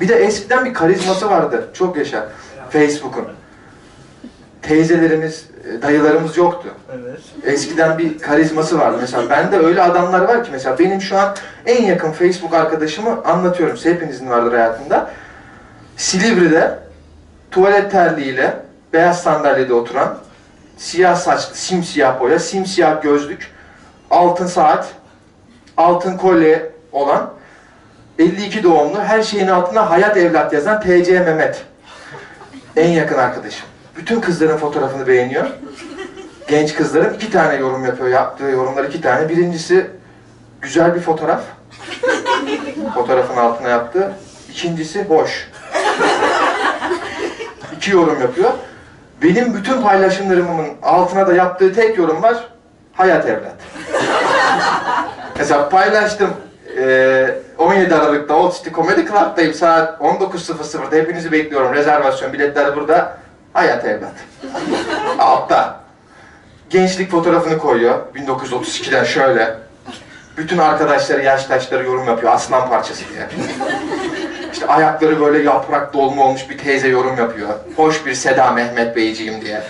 Bir de eskiden bir karizması vardı. Çok yaşa. Facebook'un. Teyzelerimiz, e, dayılarımız yoktu. Evet. Eskiden bir karizması vardı. Mesela bende öyle adamlar var ki mesela benim şu an en yakın Facebook arkadaşımı anlatıyorum. Hepinizin vardır hayatında. Silivri'de tuvalet terliğiyle beyaz sandalyede oturan siyah saçlı, simsiyah boya, simsiyah gözlük, altın saat, altın kolye olan 52 doğumlu her şeyin altına hayat evlat yazan TC Mehmet. En yakın arkadaşım. Bütün kızların fotoğrafını beğeniyor. Genç kızların iki tane yorum yapıyor. Yaptığı yorumlar iki tane. Birincisi güzel bir fotoğraf. Fotoğrafın altına yaptı. İkincisi boş. İki yorum yapıyor. Benim bütün paylaşımlarımın altına da yaptığı tek yorum var. Hayat evlat. Mesela paylaştım. eee, 17 Aralık'ta Old City Comedy Club'dayım saat 19.00'da hepinizi bekliyorum. Rezervasyon biletler burada. Hayat evlat. Altta. Gençlik fotoğrafını koyuyor. 1932'den şöyle. Bütün arkadaşları, yaştaşları yorum yapıyor. Aslan parçası diye. İşte ayakları böyle yaprak dolma olmuş bir teyze yorum yapıyor. Hoş bir Seda Mehmet Beyciğim diye.